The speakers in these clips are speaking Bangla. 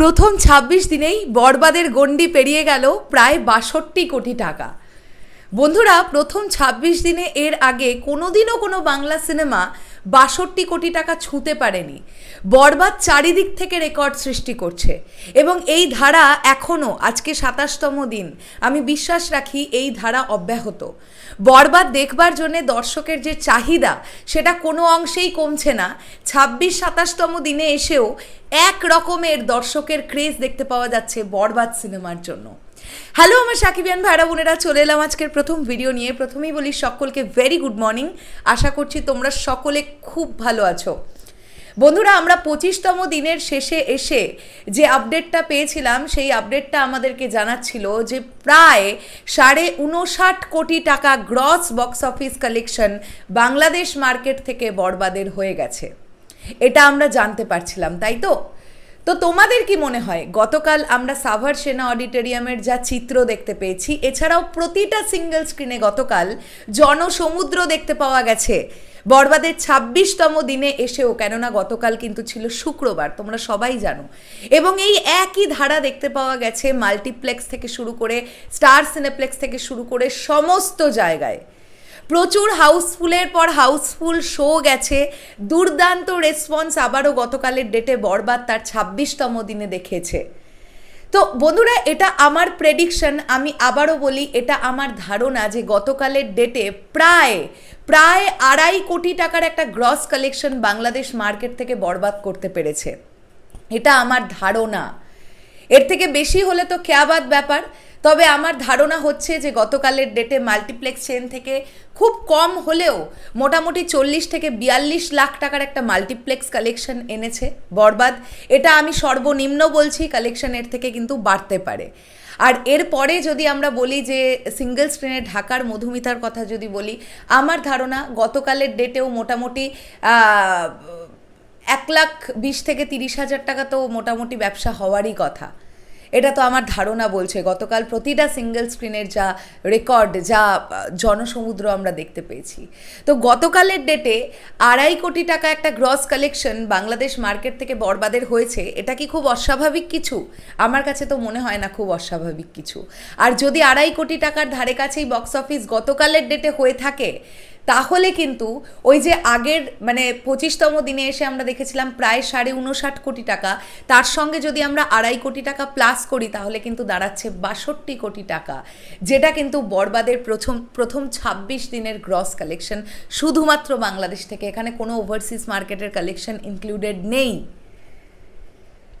প্রথম ২৬ দিনেই বরবাদের গণ্ডি পেরিয়ে গেল প্রায় বাষট্টি কোটি টাকা। বন্ধুরা, প্রথম ২৬ দিনে এর আগে কোনোদিনও কোনো বাংলা সিনেমা বাষট্টি কোটি টাকা ছুঁতে পারেনি। বরবাদ চারিদিক থেকে রেকর্ড সৃষ্টি করছে এবং এই ধারা এখনও, আজকে সাতাশতম দিন, আমি বিশ্বাস রাখি এই ধারা অব্যাহত। বরবাদ দেখবার জন্যে দর্শকের যে চাহিদা, সেটা কোনো অংশেই কমছে না। ছাব্বিশ সাতাশতম দিনে এসেও এক রকমের দর্শকের ক্রেজ দেখতে পাওয়া যাচ্ছে বরবাদ সিনেমার জন্য। হ্যালো আমার সাকিবিয়ান ভাইরা, বোনেরা, চলে এলাম আজকের প্রথম ভিডিও নিয়ে। প্রথমেই বলি, সকলকে ভেরি গুড মর্নিং আশা করছি তোমরা সকলে খুব ভালো আছো। বন্ধুরা, আমরা পঁচিশতম দিনের শেষে এসে যে আপডেটটা পেয়েছিলাম, সেই আপডেটটা আমাদেরকে জানাচ্ছিল যে প্রায় সাড়ে উনষাট কোটি টাকা gross box office collection Bangladesh market থেকে বরবাদের হয়ে গেছে। এটা আমরা জানতে পারছিলাম, তাই তো? তো তোমাদের কি মনে হয়? গতকাল আমরা সাভার সেনা অডিটোরিয়ামের যা চিত্র দেখতে পেয়েছি, এছাড়াও প্রতিটা সিঙ্গেল স্ক্রিনে গতকাল জনসমুদ্র দেখতে পাওয়া গেছে। বরবাদের ছাব্বিশতম দিনে এসেও, কেননা গতকাল কিন্তু ছিল শুক্রবার, তোমরা সবাই জানো। এবং এই একই ধারা দেখতে পাওয়া গেছে, মাল্টিপ্লেক্স থেকে শুরু করে, স্টার সিনেপ্লেক্স থেকে শুরু করে সমস্ত জায়গায়। প্রচুর হাউসফুলের পর হাউসফুল শো গেছে। দুর্দান্ত রেসপন্স আবারও গতকালের ডেটে বরবাদ, তার ছাব্বিশতম দিনে দেখেছে তো বন্ধুরা, এটা আমার প্রেডিকশন আমি আবারও বলি, এটা আমার ধারণা যে গতকালের ডেটে প্রায় প্রায় আড়াই কোটি টাকার একটা গ্রস কালেকশন বাংলাদেশ মার্কেট থেকে বরবাদ করতে পেরেছে। এটা আমার ধারণা। এর থেকে বেশি হলে তো খেয়াবাদ ব্যাপার। তবে আমার ধারণা হচ্ছে যে গতকালের ডেটে মাল্টিপ্লেক্স চেন থেকে খুব কম হলেও মোটামুটি চল্লিশ থেকে বিয়াল্লিশ লাখ টাকার একটা মাল্টিপ্লেক্স কালেকশন এনেছে, বরবাদ। এটা আমি সর্বনিম্ন বলছি কালেকশন এর থেকে কিন্তু বাড়তে পারে। আর এরপরে যদি আমরা বলি যে সিঙ্গেল স্ক্রিনে ঢাকার মধুমিতার কথা যদি বলি, আমার ধারণা গতকালের ডেটেও মোটামুটি এক লাখ বিশ থেকে তিরিশ হাজার টাকা তো মোটামুটি ব্যবসা হওয়ারই কথা। এটা তো আমার ধারণা বলছে। গতকাল প্রতিটা সিঙ্গেল স্ক্রিনের যা রেকর্ড যা জনসমুদ্র আমরা দেখতে পেয়েছি। তো গতকালের ডেটে আড়াই কোটি টাকা একটা গ্রস কালেকশন বাংলাদেশ মার্কেট থেকে বরবাদের হয়েছে, এটা কি খুব অস্বাভাবিক কিছু? আমার কাছে তো মনে হয় না খুব অস্বাভাবিক কিছু। আর যদি আড়াই কোটি টাকার ধারে কাছেই বক্স অফিস গতকালের ডেটে হয়ে থাকে, তাহলে কিন্তু ওই যে আগের মানে পঁচিশতম দিনে এসে আমরা দেখেছিলাম প্রায় সাড়ে উনষাট কোটি টাকা। তার সঙ্গে যদি আমরা আড়াই কোটি টাকা প্লাস করি, তাহলে কিন্তু দাঁড়াচ্ছে বাষট্টি কোটি টাকা, যেটা কিন্তু বরবাদের প্রথম প্রথম ছাব্বিশ দিনের গ্রস কালেকশন শুধুমাত্র বাংলাদেশ থেকে। এখানে কোনো ওভারসিজ মার্কেটের কালেকশন ইনক্লুডেড নেই।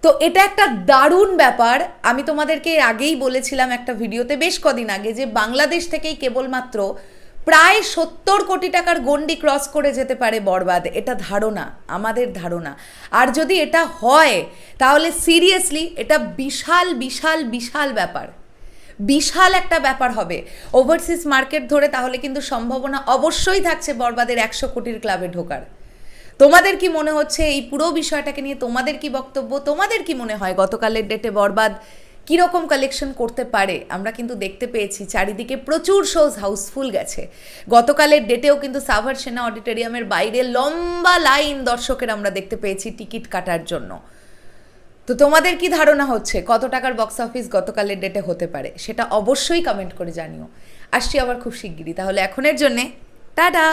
তো এটা একটা দারুণ ব্যাপার। আমি তোমাদেরকে আগেই বলেছিলাম একটা ভিডিওতে বেশ কদিন আগে যে বাংলাদেশ থেকেই কেবলমাত্র প্রায় সত্তর কোটি টাকার গন্ডি ক্রস করে যেতে পারে বরবাদ। এটা ধারণা, আমাদের ধারণা। আর যদি এটা হয়, তাহলে সিরিয়াসলি এটা বিশাল বিশাল বিশাল ব্যাপার। বিশাল একটা ব্যাপার হবে। ওভারসিজ মার্কেট ধরে তাহলে কিন্তু সম্ভাবনা অবশ্যই থাকছে বরবাদের একশো কোটির ক্লাবে ঢোকার। তোমাদের কি মনে হচ্ছে? এই পুরো বিষয়টাকে নিয়ে তোমাদের কি বক্তব্য? তোমাদের কি মনে হয় গতকালের ডেটে বরবাদ কীরকম কালেকশন করতে পারে, আমরা কিন্তু দেখতে পেয়েছি। চারিদিকে প্রচুর শোজ হাউসফুল গেছে। গতকালের ডেটেও কিন্তু সাভার সেনা অডিটোরিয়ামের বাইরে লম্বা লাইন দর্শকের আমরা দেখতে পেয়েছি টিকিট কাটার জন্য। তো তোমাদের কি ধারণা হচ্ছে, কত টাকার বক্স অফিস গতকালের ডেটে হতে পারে? সেটা অবশ্যই কমেন্ট করে জানিও। আসছি আবার খুব শিগগিরই, তাহলে এখনের জন্যে, টাটা!